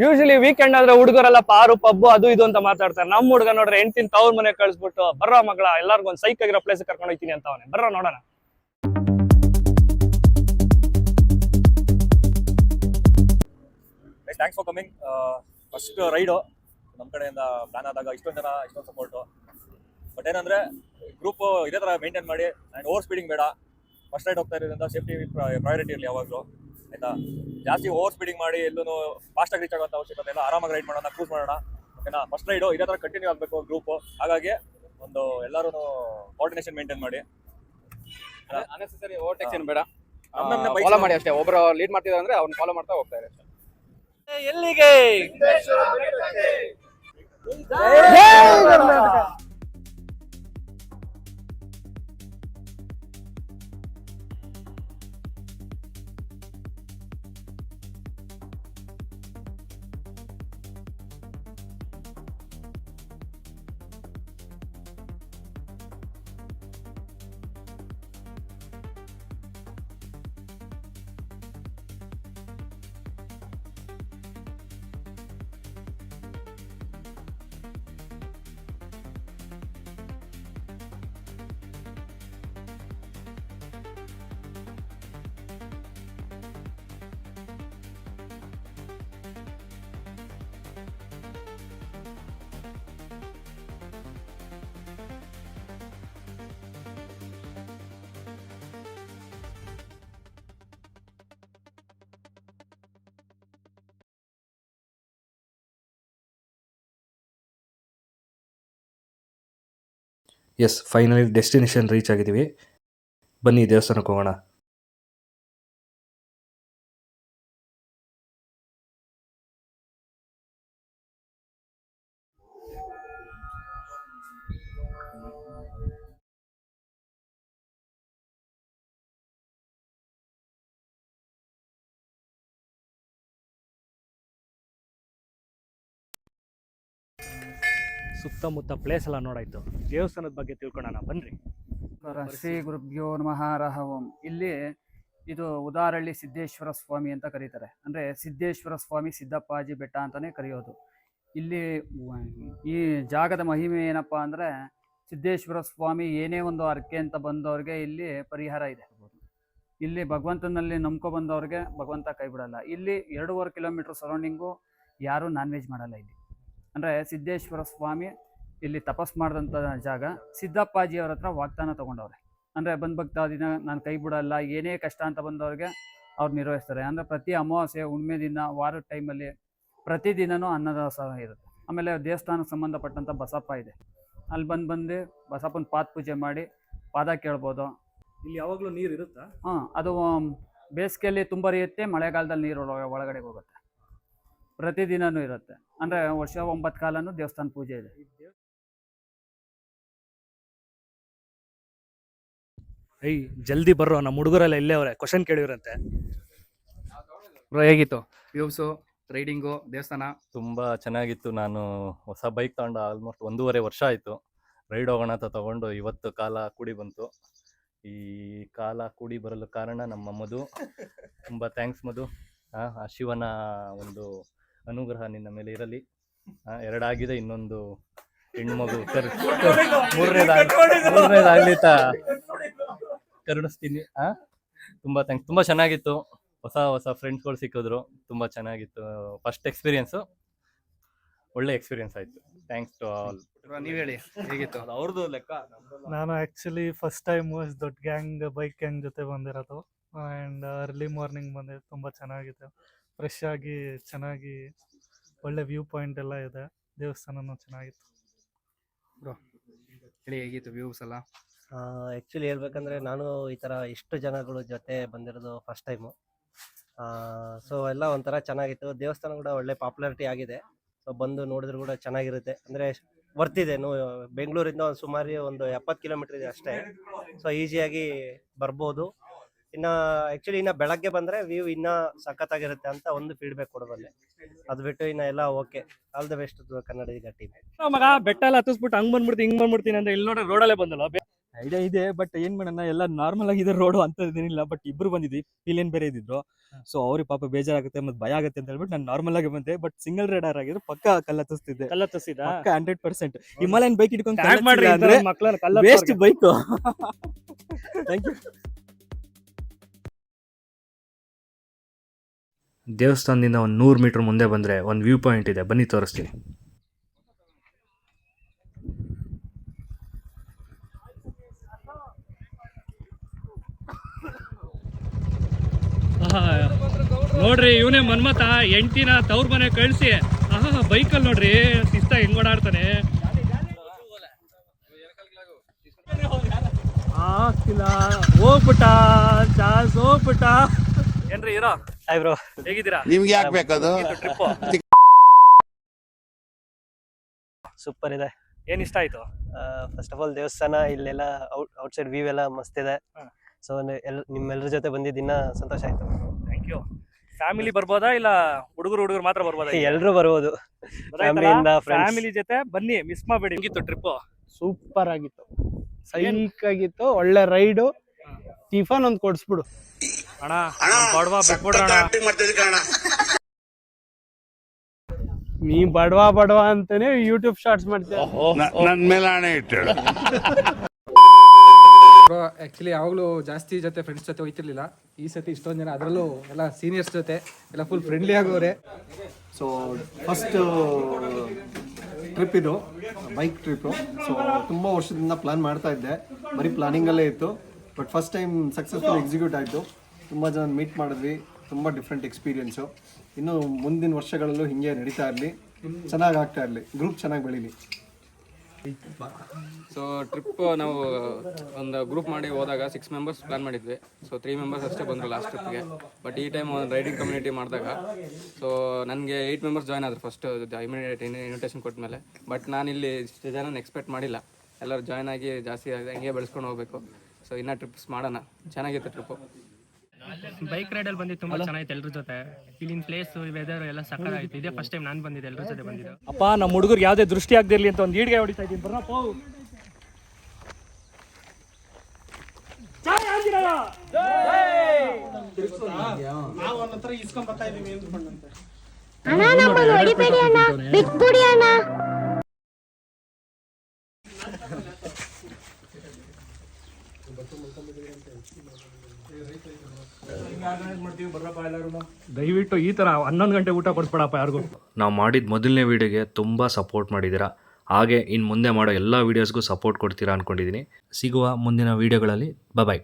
Usually weekend ಆದ್ರೆ ಹುಡುಗರೆಲ್ಲ ಪಾರು, ಪಬ್ಬು, ಅದು ಇದು ಅಂತ ಮಾತಾಡ್ತಾರೆ. ನಮ್ಮ ಹುಡುಗ ನೋಡ್ರೆ ಹೆಂಡತಿನ ತವ್ರ ಮನೆ ಕಳಿಸ್ಬಿಟ್ಟು, ಬರ್ರ ಮಗಳ, ಎಲ್ಲರಿಗೂ ಒಂದು ಸೈಕ್ ಆಗಿರೋ ಪ್ಲೇಸ್ ಕರ್ಕೊಂಡು ಹೋಗ್ತೀನಿ ಅಂತ ಅವನೇ. ಬರ್ರ ನೋಡೋಣ. Thanks for coming first ride ನಮ್ಮ ಕಡೆಯಿಂದ ಪ್ಲಾನ್ ಆದಾಗ ಇಷ್ಟೊಂದು ಜನ, ಇಷ್ಟೊಂದು ಸಪೋರ್ಟು ಬಟ್ ಏನಂದ್ರೆ ಗ್ರೂಪ್ ಇದೇ ಥರ ಮೇಂಟೈನ್ ಮಾಡಿ ಆ್ಯಂಡ್ ಓವರ್ ಸ್ಪೀಡಿಂಗ್ ಬೇಡ. ಫಸ್ಟ್ ರೈಡ್ ಹೋಗ್ತಾ ಇರೋದ್ರಿಂದ ಸೇಫ್ಟಿ ಪ್ರಯಾರಿಟಿ ಇರಲಿ ಯಾವಾಗಲೂ. ಆಯ್ತಾ? ಜಾಸ್ತಿ ಓವರ್ ಸ್ಪೀಡಿಂಗ್ ಮಾಡಿ ಎಲ್ಲೂ ಆಗಿ ರೀಚ್ ಆಗುವಂಥ ಅವಶ್ಯಕತೆ ಇಲ್ಲ. ಆರಾಮಾಗಿ ರೈಡ್ ಮಾಡೋಣ ಕ್ರೂಸ್ ಮಾಡೋಣ ಓಕೆನಾ ಫಸ್ಟ್ ರೈಡು ಇದೇ ಥರ ಕಂಟಿನ್ಯೂ ಆಗಬೇಕು ಗ್ರೂಪ್ ಹಾಗಾಗಿ ಒಂದು ಎಲ್ಲರೂ ಕೋಆರ್ಡಿನೇಷನ್ ಮೇಂಟೈನ್ ಮಾಡಿ. ಅನ್ನೆಸರಿ ಓವರ್ಟೇಕ್ಸ್ ಏನು ಬೇಡ. ಫಾಲೋ ಮಾಡಿ ಅಷ್ಟೇ. ಒಬ್ಬರು ಲೀಡ್ ಮಾಡ್ತಿದ್ದಾರೆ ಅಂದ್ರೆ ಅವ್ನು ಫಾಲೋ ಮಾಡ್ತಾ ಹೋಗ್ತಾರೆ ಅಷ್ಟೇ. ಎಲ್ಲಿಗೆ? ಎಸ್ ಫೈನಲಿ ಡೆಸ್ಟಿನೇಷನ್ ರೀಚ್ ಆಗಿದ್ದೀವಿ. ಬನ್ನಿ ದೇವಸ್ಥಾನಕ್ಕೆ ಹೋಗೋಣ. ಸುತ್ತಮುತ್ತ ಪ್ಲೇಸ್ ಎಲ್ಲ ನೋಡಾಯ್ತು. ದೇವಸ್ಥಾನದ ಬಗ್ಗೆ ತಿಳ್ಕೊಳ್ಳೋಣ ಬನ್ರಿ. ನಮಸ್ಕಾರ. ಶ್ರೀ ಗುರುಭ್ಯೋ ನಮಃ. ಓಂ. ಇಲ್ಲಿ ಇದು ಉದಾರಳ್ಳಿ ಸಿದ್ದೇಶ್ವರ ಸ್ವಾಮಿ ಅಂತ ಕರೀತಾರೆ. ಅಂದ್ರೆ ಸಿದ್ದೇಶ್ವರ ಸ್ವಾಮಿ ಸಿದ್ದಪ್ಪಾಜಿ ಬೆಟ್ಟ ಅಂತಾನೆ ಕರೆಯೋದು. ಇಲ್ಲಿ ಈ ಜಾಗದ ಮಹಿಮೆ ಏನಪ್ಪಾ ಅಂದ್ರೆ ಸಿದ್ದೇಶ್ವರ ಸ್ವಾಮಿ ಏನೇ ಒಂದು ಅರ್ಕೆ ಅಂತ ಬಂದವ್ರಿಗೆ ಇಲ್ಲಿ ಪರಿಹಾರ ಇದೆ. ಇಲ್ಲಿ ಭಗವಂತನಲ್ಲಿ ನಂಬ್ಕೊ ಬಂದವ್ರಿಗೆ ಭಗವಂತ ಕೈ ಬಿಡಲ್ಲ. ಇಲ್ಲಿ ಎರಡೂವರೆ ಕಿಲೋಮೀಟರ್ ಸರೌಂಡಿಂಗು ಯಾರು ನಾನ್ ವೆಜ್ ಮಾಡಲ್ಲ ಇಲ್ಲಿ. ಅಂದ್ರೆ ಸಿದ್ದೇಶ್ವರ ಸ್ವಾಮಿ ಇಲ್ಲಿ ತಪಸ್ ಮಾಡಿದಂಥ ಜಾಗ ಸಿದ್ದಪ್ಪಾಜಿ ಅವ್ರ ಹತ್ರ ವಾಗ್ದಾನ ತೊಗೊಂಡವ್ರೆ. ಅಂದರೆ ಬಂದ್ ಭಕ್ತಾದಿನ ನಾನು ಕೈ ಬಿಡಲ್ಲ ಏನೇ ಕಷ್ಟ ಅಂತ ಬಂದವ್ರಿಗೆ ಅವ್ರು ನಿರ್ವಹಿಸ್ತಾರೆ. ಅಂದರೆ ಪ್ರತಿ ಅಮಾವಾಸ್ಯೆ ಹುಣ್ಮೆ ದಿನ ವಾರದ ಟೈಮಲ್ಲಿ ಪ್ರತಿದಿನನೂ ಅನ್ನದಾಸೋಹ ಇರುತ್ತೆ. ಆಮೇಲೆ ದೇವಸ್ಥಾನಕ್ಕೆ ಸಂಬಂಧಪಟ್ಟಂಥ ಬಸಪ್ಪ ಇದೆ. ಅಲ್ಲಿ ಬಂದು ಬಂದು ಬಸಪ್ಪನ ಪಾದ ಪೂಜೆ ಮಾಡಿ ಪಾದ ಕೇಳ್ಬೋದು. ಇಲ್ಲಿ ಯಾವಾಗಲೂ ನೀರು ಇರುತ್ತಾ? ಹಾಂ ಅದು ಬೇಸಿಗೆಯಲ್ಲಿ ತುಂಬ ರೀತಿ ಮಳೆಗಾಲದಲ್ಲಿ ನೀರು ಒಳ- ಒಳಗಡೆ ಹೋಗುತ್ತೆ. ಪ್ರತಿದಿನನೂ ಇರುತ್ತೆ. ಅಂದರೆ ವರ್ಷ ಒಂಬತ್ತು ಕಾಲನೂ ದೇವಸ್ಥಾನ ಪೂಜೆ ಇದೆ. ಐ ಜಲ್ದಿ ಬರ್ರೋ. ನಮ್ಮ ಹುಡುಗರೆಲ್ಲ ಇಲ್ಲೇ ಅವ್ರೆ. ಕ್ವಶನ್ ಕೇಳಿವ್ರಂತೆ. ಬ್ರೋ ಹೇಗಿತ್ತು? ವ್ಯೂವ್ಸು ರೈಡಿಂಗು ದೇವಸ್ಥಾನ? ತುಂಬ ಚೆನ್ನಾಗಿತ್ತು. ನಾನು ಹೊಸ ಬೈಕ್ ತಗೊಂಡು ಆಲ್ಮೋಸ್ಟ್ ಒಂದೂವರೆ ವರ್ಷ ಆಯಿತು. ರೈಡ್ ಹೋಗೋಣ ಅಂತ ತಗೊಂಡು ಇವತ್ತು ಕಾಲ ಕೂಡಿ ಬಂತು. ಈ ಕಾಲ ಕೂಡಿ ಬರಲು ಕಾರಣ ನಮ್ಮ ಮಧು. ತುಂಬ ಥ್ಯಾಂಕ್ಸ್ ಮಧು. ಆ, ಆ ಶಿವನ ಒಂದು ಅನುಗ್ರಹ ನಿನ್ನ ಮೇಲೆ ಇರಲಿ. ಆ, ಎರಡಾಗಿದೆ ಇನ್ನೊಂದು ಹೆಣ್ಮಗು ಮಗು ಮೂರನೇದಾಗ್ ಮೂರನೇದಾಗ್ಲಿ ತಾ ಕರುಣಿಸ್ತೀನಿ. ಆ ತುಂಬಾ ಥ್ಯಾಂಕ್ಸ್ ತುಂಬಾ ಚೆನ್ನಾಗಿತ್ತು. ಹೊಸ ಹೊಸ ಫ್ರೆಂಡ್ಸ್ಗಳು ಸಿಕ್ಕಿದ್ರು. ತುಂಬಾ ಚೆನ್ನಾಗಿತ್ತು. ಫಸ್ಟ್ ಎಕ್ಸ್ಪೀರಿಯನ್ಸು ಒಳ್ಳೆ ಎಕ್ಸ್ಪೀರಿಯನ್ಸ್ ಆಯ್ತು. ಥ್ಯಾಂಕ್ಸ್ ಟು ಆಲ್ ನೀವು ಹೇಳಿ. ಹೇಗಿತ್ತು? ಅವ್ರದ್ದು ಲೆಕ್ಕ. ನಾನು ಆ್ಯಕ್ಚುಲಿ ಫಸ್ಟ್ ಟೈಮ್ ದೊಡ್ಡ ಗ್ಯಾಂಗ್ ಬೈಕ್ ಗ್ಯಾಂಗ್ ಜೊತೆ ಬಂದಿರೋದು. ಅಂಡ್ ಅರ್ಲಿ ಮಾರ್ನಿಂಗ್ ಬಂದಿದ್ದು. ತುಂಬಾ ಚೆನ್ನಾಗಿತ್ತು. ಫ್ರೆಶ್ ಆಗಿ ಚೆನ್ನಾಗಿ ಒಳ್ಳೆ ವ್ಯೂ ಪಾಯಿಂಟ್ ಎಲ್ಲ ಇದೆ. ದೇವಸ್ಥಾನನೂ ಚೆನ್ನಾಗಿತ್ತು. ಹೇಳಿ ಹೇಗಿತ್ತು ವ್ಯೂಸ್ ಎಲ್ಲ? ಆ್ಯಕ್ಚುಲಿ ಹೇಳ್ಬೇಕಂದ್ರೆ ನಾನು ಈ ಥರ ಇಷ್ಟು ಜನಗಳ ಜೊತೆ ಬಂದಿರೋದು ಫಸ್ಟ್ ಟೈಮು ಸೊ ಎಲ್ಲ ಒಂಥರ ಚೆನ್ನಾಗಿತ್ತು. ದೇವಸ್ಥಾನ ಕೂಡ ಒಳ್ಳೆ ಪಾಪ್ಯುಲಾರಿಟಿ ಆಗಿದೆ. ಸೊ ಬಂದು ನೋಡಿದ್ರು ಕೂಡ ಚೆನ್ನಾಗಿರುತ್ತೆ. ಅಂದರೆ ಬರ್ತಿದೆ ನೋ ಬೆಂಗಳೂರಿಂದ ಒಂದು ಸುಮಾರು ಒಂದು ಎಪ್ಪತ್ತು ಕಿಲೋಮೀಟರ್ ಇದೆ ಅಷ್ಟೇ. ಸೊ ಈಸಿಯಾಗಿ ಬರ್ಬೋದು. ಇನ್ನು ಆಕ್ಚುಲಿ ಇನ್ನ ಬೆಳಗ್ಗೆ ಬಂದ್ರೆ ವ್ಯೂ ಇನ್ನ ಸಖತ್ ಆಗಿರುತ್ತೆ ಅಂತ ಒಂದು ಫೀಡ್ಬ್ಯಾಕ್ ಕೊಡಬಲ್ಲೆ ಅದ್ ಬಿಟ್ಟು ಇನ್ನ ಎಲ್ಲ okay all the best Kannadiga team ಮಗ ಬೆಟ್ಟ ಎಲ್ಲ ಹತ್ತಿಸ್ಬಿಟ್ಟು ಹಂಗ್ ಬಂದ್ಬಿಡ್ತೀನಿ ಹಿಂಗ್ ಬಂದ್ಬಿಡ್ತೀನಿ ಅಂದ್ರೆ ಇಲ್ಲಿ ನೋಡ್ರಿ ರೋಡಲ್ಲೇ ಬಂದಲ್ಲ? ಐಡಿಯಾ ಇದೆ ಬಟ್ ಏನ್ ಮಾಡೋಣ ಎಲ್ಲ ನಾರ್ಮಲ್ ಆಗಿದೆ ರೋಡು ಏನಿಲ್ಲ ಬಟ್ ಇಬ್ರು ಬಂದಿದ್ವಿ ಏನ್ ಬೇರೆ ಇದ್ರು ಸೊ ಅವ್ರಿಗೆ ಪಾಪ ಬೇಜಾರಾಗುತ್ತೆ ಮತ್ತೆ ಭಯ ಆಗುತ್ತೆ ಅಂತ ಹೇಳ್ಬಿಟ್ಟು ನಾನು ನಾರ್ಮಲ್ ಆಗಿ ಬಂದೆ ಬಟ್ ಸಿಂಗಲ್ ರೈಡರ್ ಆಗಿದ್ರೆ ಪಕ್ಕ ಕಲ್ಲ ಹತ್ತಿಸ್ತಿದ್ದೆ. ಕಲ್ಲ ತಸಿದ ಪಕ್ಕ ಹಂಡ್ರೆಡ್ ಪರ್ಸೆಂಟ್ ಹಿಮಾಲಯನ್ ಬೈಕ್ ಇಟ್ಕೊಂಡು ವೇಸ್ಟ್ ಬೈಕ್ ಥ್ಯಾಂಕ್ ಯು ದೇವಸ್ಥಾನದಿಂದ ಒಂದು ನೂರು ಮೀಟರ್ ಮುಂದೆ ಬಂದರೆ ಒಂದು ವ್ಯೂ ಪಾಯಿಂಟ್ ಇದೆ. ಬನ್ನಿ ತೋರಿಸ್ತೀನಿ. ಆಹಾ, ನೋಡ್ರಿ ಇವನೇ ಮನ್ಮತ ಎಂಟಿನ ತವ್ರ ಮನೆ ಕಳಿಸಿ. ಆಹಾ ಬೈಕಲ್ಲಿ ನೋಡ್ರಿ ಶಿಸ್ತ ಹೆಂಗ್ ಓಡಾಡ್ತಾನೆ. ಆಗ್ತಿಲ್ಲ ಹೋಗ್ಬಿಟ್ಟ ಚಾಸ್ ಹೋಗ್ಬಿಟ್ಟ. ಏನ್ರಿ ಇರೋ? ಹಾಯ್ ಬ್ರೋ ಹೇಗಿದ್ದೀರಾ? ನಿಮ್ಗೆ ಯಾಕೆ ಬೇಕದು? ಟ್ರಿಪ್ ಸೂಪರ್ ಇದೆ. ಏನ್ ಇಷ್ಟ ಆಯ್ತು? ಫಸ್ಟ್ ಆಫ್ ಆಲ್ ದೇವಸ್ಥಾನ ಇಲ್ಲೆಲ್ಲ ಔಟ್ ಔಟ್ ಸೈಡ್ ವ್ಯೂ ಎಲ್ಲ ಮಸ್ತ್ ಇದೆ. ಸೊ ಎಲ್ ನಿಮ್ಮೆಲ್ಲರ ಜೊತೆ ಬಂದಿದ್ದಿನ ಸಂತೋಷ ಆಯ್ತು. ಥ್ಯಾಂಕ್ ಯು ಫ್ಯಾಮಿಲಿ ಬರ್ಬೋದಾ ಇಲ್ಲ ಹುಡುಗರು ಹುಡುಗರು ಮಾತ್ರ ಬರ್ಬೋದಾ ಎಲ್ರು ಬರ್ಬೋದು. ಫ್ಯಾಮಿಲಿಯಿಂದ ಫ್ಯಾಮಿಲಿ ಜೊತೆ ಬನ್ನಿ ಮಿಸ್ ಮಾಡಬೇಡಿ. ಹೆಂಗಿತ್ತು ಟ್ರಿಪ್ ಸೂಪರ್ ಆಗಿತ್ತು. ಸೈನಿಕ್ ಆಗಿತ್ತು ಒಳ್ಳೆ ರೈಡು ಟಿಫನ್ ಒಂದು ಕೊಡ್ಸ್ಬಿಡು. ಅಣ್ಣ ಬಡವಾ ಬಿಟ್ಬಿಡ್ರಣ ನೀ ಬಡವಾ ಬಡವಾ ಅಂತಾನೆ ಯೂಟ್ಯೂಬ್ ಶಾರ್ಟ್ಸ್ ಮಾಡ್ತೀಯ? ನನ್ ಮೇಲೆ ಆಣೆ ಆ್ಯಕ್ಚುಲಿ ಯಾವಾಗಲೂ ಜಾಸ್ತಿ ಜೊತೆ ಫ್ರೆಂಡ್ಸ್ ಜೊತೆ ಹೋಯ್ತಿರ್ಲಿಲ್ಲ. ಈ ಸತಿ ಇಷ್ಟೊಂದು ಜನ ಅದರಲ್ಲೂ ಎಲ್ಲ ಸೀನಿಯರ್ಸ್ ಜೊತೆ ಎಲ್ಲ ಫುಲ್ ಫ್ರೆಂಡ್ಲಿ ಆಗೋರೆ. ಸೊ ಫಸ್ಟ್ ಟ್ರಿಪ್ ಇದು ಬೈಕ್ ಟ್ರಿಪ್ಪು ಸೊ ತುಂಬ ವರ್ಷದಿಂದ ಪ್ಲಾನ್ ಮಾಡ್ತಾ ಇದ್ದೆ. ಬರೀ ಪ್ಲಾನಿಂಗಲ್ಲೇ ಇತ್ತು. But first time successful execute ಆಯಿತು. ತುಂಬ ಜನ ಮೀಟ್ ಮಾಡಿದ್ವಿ. ತುಂಬ ಡಿಫ್ರೆಂಟ್ ಎಕ್ಸ್ಪೀರಿಯೆನ್ಸು ಇನ್ನು ಮುಂದಿನ ವರ್ಷಗಳಲ್ಲೂ ಹಿಂಗೆ ನಡೀತಾ ಇರಲಿ. ಚೆನ್ನಾಗಿ ಆಗ್ತಾ ಇರಲಿ. ಗ್ರೂಪ್ ಚೆನ್ನಾಗಿ ಬೆಳೀಲಿ. ಸೊ ಟ್ರಿಪ್ ನಾವು, ಒಂದು ಗ್ರೂಪ್ ಮಾಡಿ ಹೋದಾಗ ಸಿಕ್ಸ್ ಮೆಂಬರ್ಸ್ ಪ್ಲಾನ್ ಮಾಡಿದ್ವಿ. ಸೊ ತ್ರೀ ಮೆಂಬರ್ಸ್ ಅಷ್ಟೇ ಬಂದರು ಲಾಸ್ಟ್ ಟ್ರಿಪ್ಗೆ ಬಟ್ ಈ ಟೈಮ್ ಒಂದು ರೈಡಿಂಗ್ ಕಮ್ಯುನಿಟಿ ಮಾಡಿದಾಗ ಸೊ ನನಗೆ ಏಯ್ಟ್ ಮೆಂಬರ್ಸ್ ಜಾಯ್ನ್ ಆದರು ಫಸ್ಟ್ ಇಮಿಡಿಯೇಟ್ ಇನ್ವಿಟೇಷನ್ ಕೊಟ್ಟ ಮೇಲೆ. ಬಟ್ ನಾನಿಲ್ಲಿ ಇಷ್ಟು ಜನ ಎಕ್ಸ್ಪೆಕ್ಟ್ ಮಾಡಿಲ್ಲ. ಎಲ್ಲರೂ ಜಾಯ್ನ್ ಆಗಿ ಜಾಸ್ತಿ ಆಗಿದೆ ಹಂಗೆ ಬೆಳೆಸ್ಕೊಂಡು ಹೋಗಬೇಕು. ಸೊ ಇನ್ನೂ ಟ್ರಿಪ್ಸ್ ಮಾಡೋಣ. ಚೆನ್ನಾಗಿತ್ತು ಟ್ರಿಪ್ಪು ಬೈಕ್ ರೈಡ್ ಅಲ್ಲಿ ಬಂದಿದ್ದು ತುಂಬಾ ಚೆನ್ನಾಗಿತ್ತು ಎಲ್ರ ಜೊತೆ. ಇಲ್ಲಿನ ಪ್ಲೇಸ್ ವೆದರ್ ಎಲ್ಲ ಸಕ್ಕತ್ತಾಗಿತ್ತು ಇದೇ ಫಸ್ಟ್ ಟೈಮ್ ನಾನು ಬಂದಿದ್ದೆ ಎಲ್ಲರ ಜೊತೆ ಬಂದಿದ್ದೆ. ಅಪ್ಪ ನಮ್ಮ ಹುಡುಗರು ಯಾವ್ದೇ ದೃಷ್ಟಿ ಆಗದಿರ್ಲಿ ಅಂತ ಒಂದು ಈಡ್ಗೆ ಹೊಡಿತಾ ಇದ್ದೀನಿ. ಬರ್ರಪ್ಪ ದಯವಿಟ್ಟು ಈ ತರ ಹನ್ನೊಂದು ಗಂಟೆ ಊಟ ಕೊಡ್ಸ್ಬೇಡಪ್ಪ ಯಾರಿಗೂ. ನಾವು ಮಾಡಿದ ಮೊದಲನೇ ವೀಡಿಯೋಗೆ ತುಂಬ ಸಪೋರ್ಟ್ ಮಾಡಿದ್ದೀರಾ. ಹಾಗೆ ಇನ್ನು ಮುಂದೆ ಮಾಡೋ ಎಲ್ಲ ವೀಡಿಯೋಸ್ಗೂ ಸಪೋರ್ಟ್ ಕೊಡ್ತೀರಾ ಅಂದ್ಕೊಂಡಿದ್ದೀನಿ ಸಿಗುವ ಮುಂದಿನ ವೀಡಿಯೋಗಳಲ್ಲಿ ಬಾಯ್